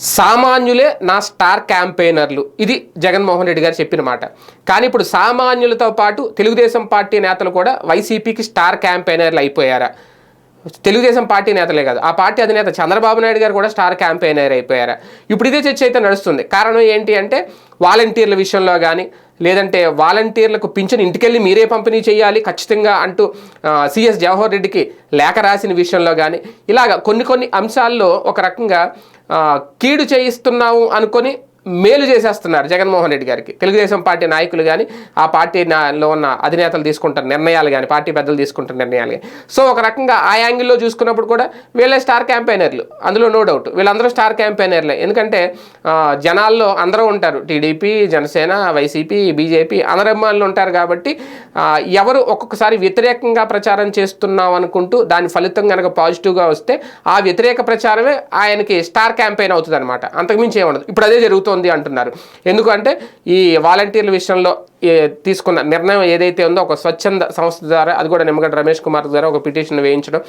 సామాన్యులే నా స్టార్ క్యాంపెయినర్లు. ఇది జగన్మోహన్ రెడ్డి గారు చెప్పిన మాట. కానీ ఇప్పుడు సామాన్యులతో పాటు తెలుగుదేశం పార్టీ నేతలు కూడా వైసీపీకి స్టార్ క్యాంపెయినర్లు అయిపోయారా? తెలుగుదేశం పార్టీ నేతలే కాదు. ఆ పార్టీ అధినేత చంద్రబాబు నాయుడు గారు కూడా స్టార్ క్యాంపెయినర్ అయిపోయారు. ఇప్పుడు ఇదే చర్చ అయితే నడుస్తుంది. కారణం ఏంటి అంటే వాలంటీర్ల విషయంలో కానీ లేదంటే వాలంటీర్లకు పింఛన్ ఇంటికెళ్ళి మీరే పంపిణీ చేయాలి ఖచ్చితంగా అంటూ సిఎస్ జవహర్ రెడ్డికి లేఖ రాసిన విషయంలో కానీ ఇలాగ కొన్ని కొన్ని అంశాల్లో ఒక రకంగా కీడు చేయిస్తున్నాము అనుకొని మేలు చేసేస్తున్నారు జగన్మోహన్ రెడ్డి గారికి. తెలుగుదేశం పార్టీ నాయకులు కానీ ఆ పార్టీ ఉన్న అధినేతలు తీసుకుంటున్న నిర్ణయాలు కానీ పార్టీ పెద్దలు తీసుకుంటున్న నిర్ణయాలు కానీ సో ఒక రకంగా ఆ యాంగిల్లో చూసుకున్నప్పుడు కూడా వీళ్ళే స్టార్ క్యాంపెయినర్లు. అందులో నో డౌట్. వీళ్ళందరూ స్టార్ క్యాంపెయినర్లే. ఎందుకంటే జనాల్లో అందరూ ఉంటారు. టీడీపీ జనసేన వైసీపీ బీజేపీ అందరు అభిమానులు ఉంటారు కాబట్టి ఎవరు ఒక్కొక్కసారి వ్యతిరేకంగా ప్రచారం చేస్తున్నాం అనుకుంటూ దాని ఫలితం కనుక పాజిటివ్గా వస్తే ఆ వ్యతిరేక ప్రచారమే ఆయనకి స్టార్ క్యాంపెయిన్ అవుతుంది అనమాట అంతకుమించి ఏముండదు ఇప్పుడు అదే జరుగుతుంది. అంటున్నారు. ఎందుకంటే ఈ వాలంటీర్ల విషయంలో ఏ తీసుకున్న నిర్ణయం ఏదైతే ఉందో ఒక స్వచ్ఛంద సంస్థ ద్వారా అది కూడా నిమ్మగడ్డ రమేష్ కుమార్ ద్వారా ఒక పిటిషన్ వేయించడం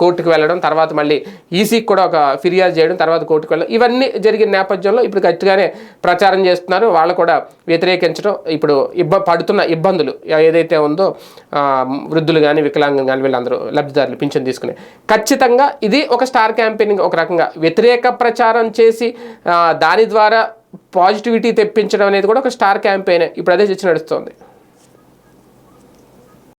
కోర్టుకు వెళ్ళడం తర్వాత మళ్ళీ ఈసీకి కూడా ఒక ఫిర్యాదు చేయడం తర్వాత కోర్టుకు వెళ్ళడం ఇవన్నీ జరిగిన నేపథ్యంలో ఇప్పుడు గట్టిగానే ప్రచారం చేస్తున్నారు. వాళ్ళు కూడా వ్యతిరేకించడం ఇప్పుడు ఇబ్బ పడుతున్న ఇబ్బందులు ఏదైతే ఉందో వృద్ధులు కానీ వికలాంగం కానీ వీళ్ళందరూ లబ్ధిదారులు పింఛన్ తీసుకునే. ఖచ్చితంగా ఇది ఒక స్టార్ క్యాంపెయినింగ్ ఒక రకంగా వ్యతిరేక ప్రచారం చేసి దాని ద్వారా పాజిటివిటీ తెప్పించడం అనేది కూడా ఒక స్టార్ క్యాంపెయిన్. ఇప్పుడు అదే చర్చ